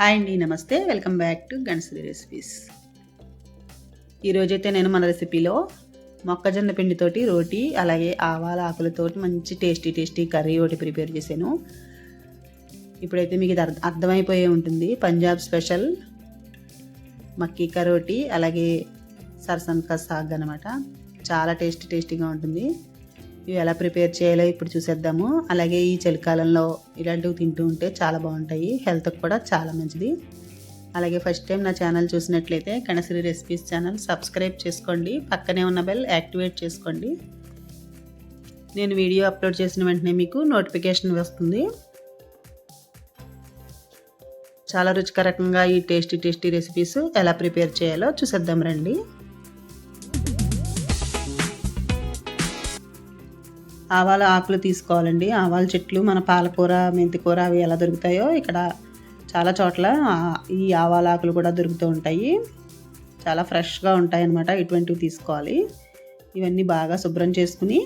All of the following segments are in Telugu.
హాయ్ అండి నమస్తే. Welcome back to Ganashri recipes. ఈరోజైతే నేను మన రెసిపీలో మొక్కజొన్న పిండితోటి రోటీ అలాగే ఆవాల ఆకులతోటి మంచి టేస్టీ టేస్టీ కర్రీ ఒకటి ప్రిపేర్ చేశాను. ఇప్పుడైతే మీకు ఇది అర్థ- అర్థమైపోయే ఉంటుంది. పంజాబ్ స్పెషల్ మక్కీ కరోటి అలాగే సర్సన్ కా సాగ్ అనమాట చాలా టేస్టీ టేస్టీగా ఉంటుంది. ఇవి ఎలా ప్రిపేర్ చేయాలో ఇప్పుడు చూసేద్దాము. అలాగే ఈ చలికాలంలో ఇలాంటివి తింటూ ఉంటే చాలా బాగుంటాయి. హెల్త్కి కూడా చాలా మంచిది. అలాగే ఫస్ట్ టైం నా ఛానల్ చూసినట్లయితే కణశ్రీ రెసిపీస్ ఛానల్ సబ్స్క్రైబ్ చేసుకోండి. పక్కనే ఉన్న బెల్ యాక్టివేట్ చేసుకోండి. నేను వీడియో అప్లోడ్ చేసిన వెంటనే మీకు నోటిఫికేషన్ వస్తుంది. చాలా రుచికరంగా ఈ టేస్టీ టేస్టీ రెసిపీస్ ఎలా ప్రిపేర్ చేయాలో చూసేద్దాం రండి. ఆవాల ఆకులు తీసుకోవాలండి. ఆవాల చెట్లు మన పాలకూర మెంతికూర అవి ఎలా దొరుకుతాయో ఇక్కడ చాలా చోట్ల ఈ ఆవాల ఆకులు కూడా దొరుకుతూ ఉంటాయి. చాలా ఫ్రెష్గా ఉంటాయి అన్నమాట ఇటువంటివి తీసుకోవాలి. ఇవన్నీ బాగా శుభ్రం చేసుకుని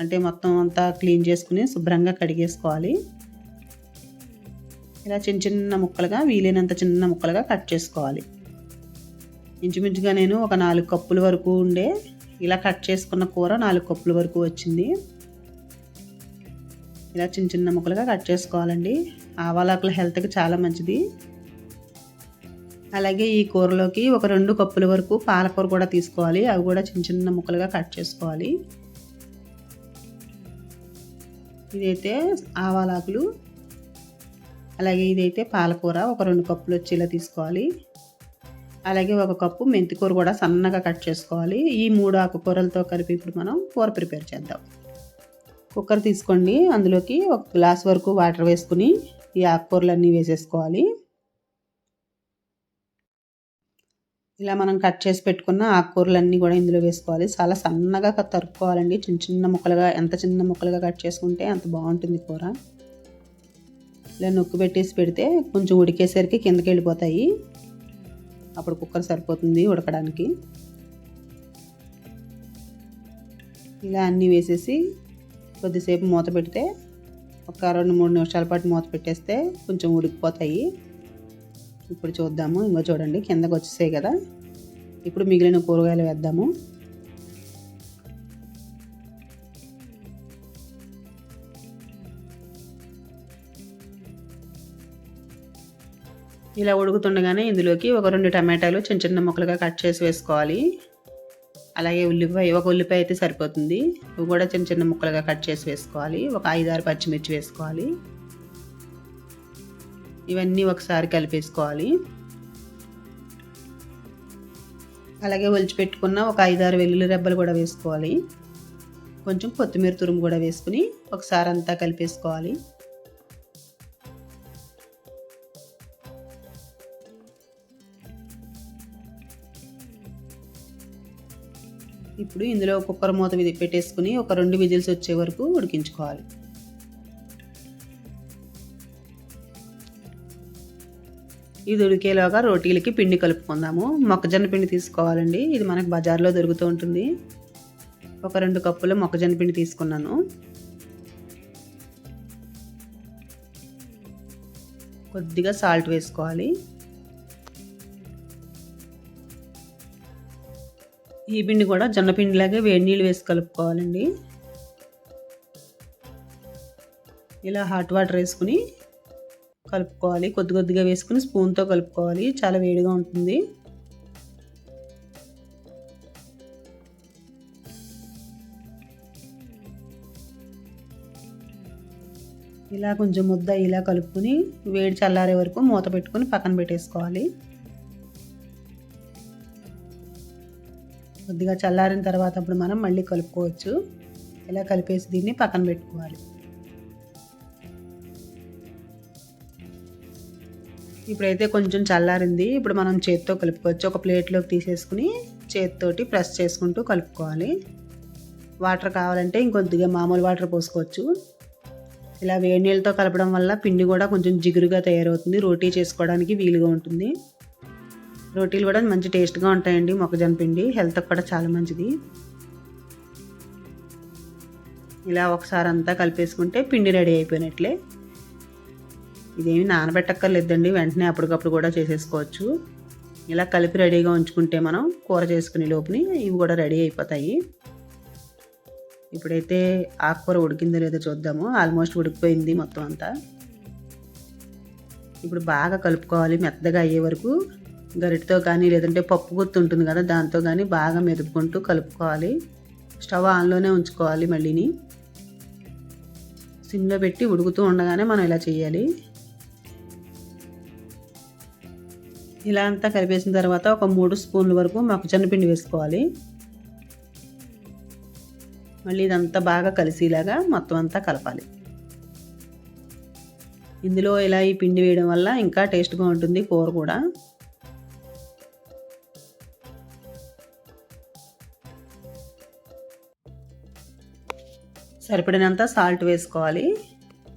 అంటే మొత్తం అంతా క్లీన్ చేసుకుని శుభ్రంగా కడిగేసుకోవాలి. ఇలా చిన్న చిన్న ముక్కలుగా వీలైనంత చిన్న ముక్కలుగా కట్ చేసుకోవాలి. ఇంచుమించుగా నేను ఒక నాలుగు కప్పుల వరకు ఉండే ఇలా కట్ చేసుకున్న కూర నాలుగు కప్పుల వరకు వచ్చింది. ఇలా చిన్న చిన్న ముక్కలుగా కట్ చేసుకోవాలండి. ఆవాలాకుల హెల్త్కి చాలా మంచిది. అలాగే ఈ కూరలోకి ఒక రెండు కప్పుల వరకు పాలకూర కూడా తీసుకోవాలి. అవి కూడా చిన్న చిన్న ముక్కలుగా కట్ చేసుకోవాలి. ఇదైతే ఆవాలాకులు. అలాగే ఇదైతే పాలకూర ఒక రెండు కప్పులు వచ్చేలా తీసుకోవాలి. అలాగే ఒక కప్పు మెంతికూర కూడా సన్నగా కట్ చేసుకోవాలి. ఈ మూడు ఆకుకూరలతో కలిపి ఇప్పుడు మనం కూర ప్రిపేర్ చేద్దాం. కుక్కర్ తీసుకోండి. అందులోకి ఒక గ్లాస్ వరకు వాటర్ వేసుకుని ఈ ఆకుకూరలన్నీ వేసేసుకోవాలి. ఇలా మనం కట్ చేసి పెట్టుకున్న ఆకుకూరలన్నీ కూడా ఇందులో వేసుకోవాలి. చాలా సన్నగా క- తరుక్కోవాలండి. చిన్న చిన్న ముక్కలుగా ఎంత చిన్న ముక్కలుగా కట్ చేసుకుంటే అంత బాగుంటుంది కూర. ఇలా నొక్కు పెట్టేసి పెడితే కొంచెం ఉడికేసరికి కిందకి వెళ్ళిపోతాయి. అప్పుడు కుక్కర్ సరిపోతుంది ఉడకడానికి. ఇలా అన్నీ వేసేసి కొద్దిసేపు మూత పెడితే ఒక రెండు మూడు నిమిషాల పాటు మూత పెట్టేస్తే కొంచెం ఉడికిపోతాయి. ఇప్పుడు చూద్దాము. ఇంకో చూడండి కిందకు వచ్చేసాయి కదా. ఇప్పుడు మిగిలిన కూరగాయలు వేద్దాము. ఇలా ఉడుకుతుండగానే ఇందులోకి ఒక రెండు టమాటాలు చిన్న చిన్న ముక్కలుగా కట్ చేసి వేసుకోవాలి. అలాగే ఉల్లిపాయ ఒక ఉల్లిపాయ అయితే సరిపోతుంది. ఇవి కూడా చిన్న చిన్న ముక్కలుగా కట్ చేసి వేసుకోవాలి. ఒక ఐదారు పచ్చిమిర్చి వేసుకోవాలి. ఇవన్నీ ఒకసారి కలిపేసుకోవాలి. అలాగే ఒలిచిపెట్టుకున్న ఒక ఐదారు వెల్లుల్లి రెబ్బలు కూడా వేసుకోవాలి. కొంచెం కొత్తిమీర తురుము కూడా వేసుకుని ఒకసారి అంతా కలిపేసుకోవాలి. ఇప్పుడు ఇందులో కుక్కర్ మూత మీద పెట్టేసుకుని ఒక రెండు విజిల్స్ వచ్చే వరకు ఉడికించుకోవాలి. ఇది ఉడికేలోగా రోటీలకి పిండి కలుపుకుందాము. మొక్కజొన్న పిండి తీసుకోవాలండి. ఇది మనకు బజార్లో దొరుకుతూ ఉంటుంది. ఒక రెండు కప్పుల మొక్కజొన్న పిండి తీసుకున్నాను. కొద్దిగా సాల్ట్ వేసుకోవాలి. ఈ పిండి కూడా జొన్న పిండిలాగే వేడి నీళ్ళు వేసి కలుపుకోవాలండి. ఇలా హాట్ వాటర్ వేసుకుని కలుపుకోవాలి. కొద్ది కొద్దిగా వేసుకుని స్పూన్తో కలుపుకోవాలి. చాలా వేడిగా ఉంటుంది. ఇలా కొంచెం ముద్ద ఇలా కలుపుకుని వేడి చల్లారే వరకు మూత పెట్టుకుని పక్కన పెట్టేసుకోవాలి. కొద్దిగా చల్లారిన తర్వాత అప్పుడు మనం మళ్ళీ కలుపుకోవచ్చు. ఇలా కలిపేసి దీన్ని పక్కన పెట్టుకోవాలి. ఇప్పుడైతే కొంచెం చల్లారింది. ఇప్పుడు మనం చేత్తో కలుపుకోవచ్చు. ఒక ప్లేట్లోకి తీసేసుకుని చేతితోటి ప్రెస్ చేసుకుంటూ కలుపుకోవాలి. వాటర్ కావాలంటే ఇంకొద్దిగా మామూలు వాటర్ పోసుకోవచ్చు. ఇలా వేడి నీళ్ళతో కలపడం వల్ల పిండి కూడా కొంచెం జిగురుగా తయారవుతుంది. రోటీ చేసుకోవడానికి వీలుగా ఉంటుంది. రోటీలు కూడా మంచి టేస్ట్గా ఉంటాయండి మొక్కజొన్న పిండి. హెల్త్కి కూడా చాలా మంచిది. ఇలా ఒకసారి అంతా కలిపేసుకుంటే పిండి రెడీ అయిపోయినట్లే. ఇదేమి నానబెట్టక్కర్లేదండి. వెంటనే అప్పటికప్పుడు కూడా చేసేసుకోవచ్చు. ఇలా కలిపి రెడీగా ఉంచుకుంటే మనం కూర చేసుకునే లోపుని ఇవి కూడా రెడీ అయిపోతాయి. ఇప్పుడైతే ఆకుకూర ఉడికిందో లేదో చూద్దాము. ఆల్మోస్ట్ ఉడికిపోయింది మొత్తం అంతా. ఇప్పుడు బాగా కలుపుకోవాలి మెత్తగా అయ్యే వరకు. గరిటతో కానీ లేదంటే పప్పు గుర్తు ఉంటుంది కదా దాంతో కానీ బాగా మెదుపుకుంటూ కలుపుకోవాలి. స్టవ్ ఆన్లోనే ఉంచుకోవాలి మళ్ళీని. సిమ్లో పెట్టి ఉడుకుతూ ఉండగానే మనం ఇలా చేయాలి. ఇలా అంతా కలిపేసిన తర్వాత ఒక మూడు స్పూన్ల వరకు మొక్కజొన్న పిండి వేసుకోవాలి. మళ్ళీ ఇదంతా బాగా కలిసేలాగా మొత్తం అంతా కలపాలి. ఇందులో ఇలా ఈ పిండి వేయడం వల్ల ఇంకా టేస్ట్గా ఉంటుంది కూర కూడా. సరిపడినంత సాల్ట్ వేసుకోవాలి.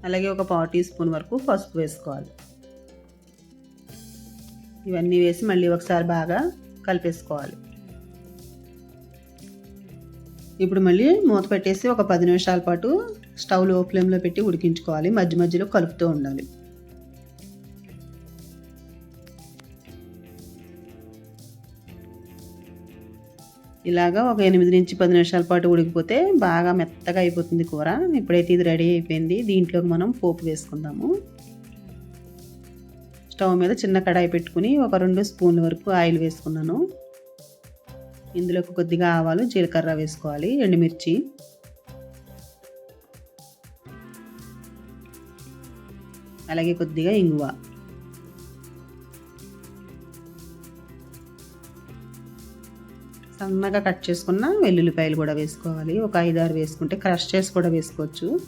అలాగే ఒక పావు టీ స్పూన్ వరకు పసుపు వేసుకోవాలి. ఇవన్నీ వేసి మళ్ళీ ఒకసారి బాగా కలిపేసుకోవాలి. ఇప్పుడు మళ్ళీ మూత పెట్టేసి ఒక పది నిమిషాల పాటు స్టవ్లో ఫ్లేమ్లో పెట్టి ఉడికించుకోవాలి. మధ్య మధ్యలో కలుపుతూ ఉండాలి. ఇలాగా ఒక ఎనిమిది నుంచి పది నిమిషాల పాటు ఉడికిపోతే బాగా మెత్తగా అయిపోతుంది కూర. ఇప్పుడైతే ఇది రెడీ అయిపోయింది. దీంట్లోకి మనం పోపు వేసుకుందాము. స్టవ్ మీద చిన్న కడాయి పెట్టుకుని ఒక రెండు స్పూన్ల వరకు ఆయిల్ వేసుకున్నాను. ఇందులోకి కొద్దిగా ఆవాలు జీలకర్ర వేసుకోవాలి ఎండుమిర్చి. అలాగే కొద్దిగా ఇంగువ. సన్నగా కట్ చేసుకున్న వెల్లుల్లిపాయలు కూడా వేసుకోవాలి. ఒక ఐదారు వేసుకుంటే క్రష్ చేసి కూడా వేసుకోవచ్చు.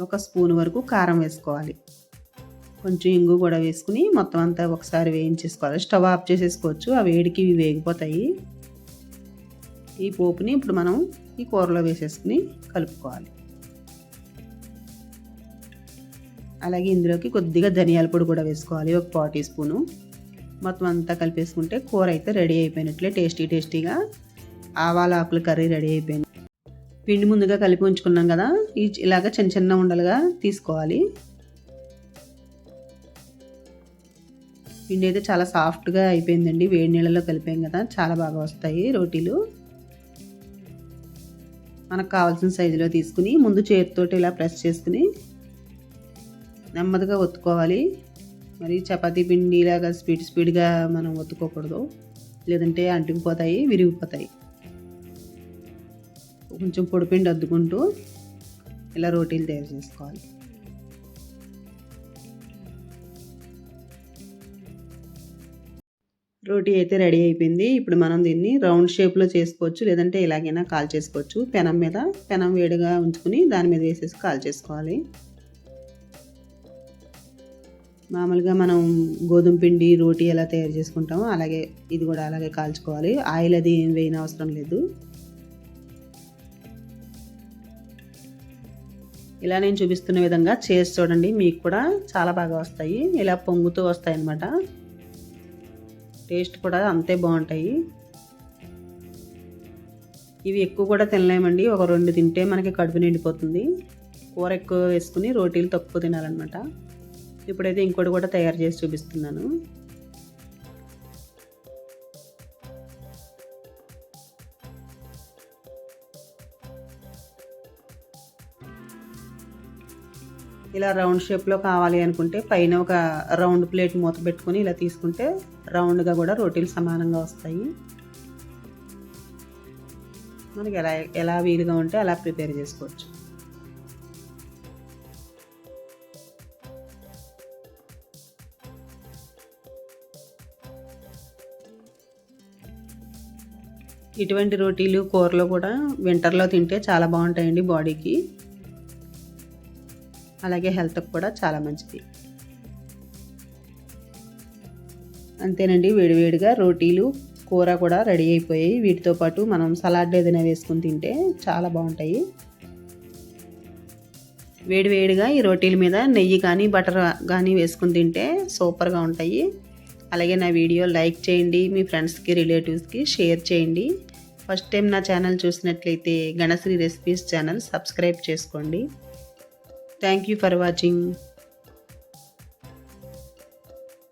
ఒక స్పూన్ వరకు కారం వేసుకోవాలి. కొంచెం ఇంగు కూడా వేసుకుని మొత్తం అంతా ఒకసారి వేయించేసుకోవాలి. స్టవ్ ఆఫ్ చేసేసుకోవచ్చు. ఆ వేడికి ఇవి వేగిపోతాయి. ఈ పోపుని ఇప్పుడు మనం ఈ కూరలో వేసేసుకుని కలుపుకోవాలి. అలాగే ఇందులోకి కొద్దిగా ధనియాల పొడి కూడా వేసుకోవాలి. ఒక పావు టీ స్పూను. మొత్తం అంతా కలిపేసుకుంటే కూర అయితే రెడీ అయిపోయినట్లే టేస్టీ టేస్టీగా. ఆవాల ఆకుల కర్రీ రెడీ అయిపోయింది. పిండి ముందుగా కలిపి ఉంచుకున్నాం కదా ఇలాగ చిన్న చిన్న ఉండలుగా తీసుకోవాలి. పిండి అయితే చాలా సాఫ్ట్గా అయిపోయిందండి వేడి నీళ్ళలో కలిపాం కదా చాలా బాగా వస్తాయి రోటీలు. మనకు కావాల్సిన సైజులో తీసుకుని ముందు చేతితోటి ఇలా ప్రెస్ చేసుకుని నెమ్మదిగా ఒత్తుకోవాలి. మరి చపాతీ పిండి లాగా స్పీడ్ స్పీడ్గా మనం ఒత్తుకోకూడదు. లేదంటే అంటుకుపోతాయి విరిగిపోతాయి. కొంచెం పొడిపిండి అద్దుకుంటూ ఇలా రోటీలు తయారు చేసుకోవాలి. రోటీ అయితే రెడీ అయిపోయింది. ఇప్పుడు మనం దీన్ని రౌండ్ షేప్లో చేసుకోవచ్చు లేదంటే ఇలాగైనా కాల్ చేసుకోవచ్చు. పెనం మీద పెనం వేడిగా ఉంచుకుని దాని మీద వేసేసి కాల్ చేసుకోవాలి. మామూలుగా మనం గోధుమ పిండి రోటీ ఎలా తయారు చేసుకుంటామో అలాగే ఇది కూడా అలాగే కాల్చుకోవాలి. ఆయిల్ అది ఏం వేయన అవసరం లేదు. ఇలా నేను చూపిస్తున్న విధంగా చేసి చూడండి. మీకు కూడా చాలా బాగా వస్తాయి. ఇలా పొంగుతూ వస్తాయి అన్నమాట టేస్ట్ కూడా అంతే బాగుంటాయి. ఇవి ఎక్కువ కూడా తినలేమండి. ఒక రెండు తింటే మనకి కడుపు నిండిపోతుంది. కూర ఎక్కువ వేసుకుని రోటీలు తక్కువ తినాలన్నమాట. ఇప్పుడైతే ఇంకోటి కూడా తయారు చేసి చూపిస్తున్నాను. ఇలా రౌండ్ షేప్లో కావాలి అనుకుంటే పైన ఒక రౌండ్ ప్లేట్ మూత పెట్టుకొని ఇలా తీసుకుంటే రౌండ్గా కూడా రోటీలు సమానంగా వస్తాయి. మనకి ఎలా ఎలా వీలుగా ఉంటే అలా ప్రిపేర్ చేసుకోవచ్చు. ఇటువంటి రోటీలు కూరలు కూడా వింటర్లో తింటే చాలా బాగుంటాయండి బాడీకి. అలాగే హెల్త్కి కూడా చాలా మంచిది. అంతేనండి వేడివేడిగా రోటీలు కూర కూడా రెడీ అయిపోయాయి. వీటితో పాటు మనం సలాడ్ ఏదైనా వేసుకుని తింటే చాలా బాగుంటాయి. వేడివేడిగా ఈ రోటీల మీద నెయ్యి కానీ బటర్ కానీ వేసుకుని తింటే సూపర్గా ఉంటాయి. అలాగే నా వీడియో లైక్ చేయండి మీ ఫ్రెండ్స్కి రిలేటివ్స్కి షేర్ చేయండి. ఫస్ట్ టైం నా ఛానల్ చూసినట్లయితే గణశ్రీ రెసిపీస్ ఛానల్ సబ్స్క్రైబ్ చేసుకోండి. Thank you for watching.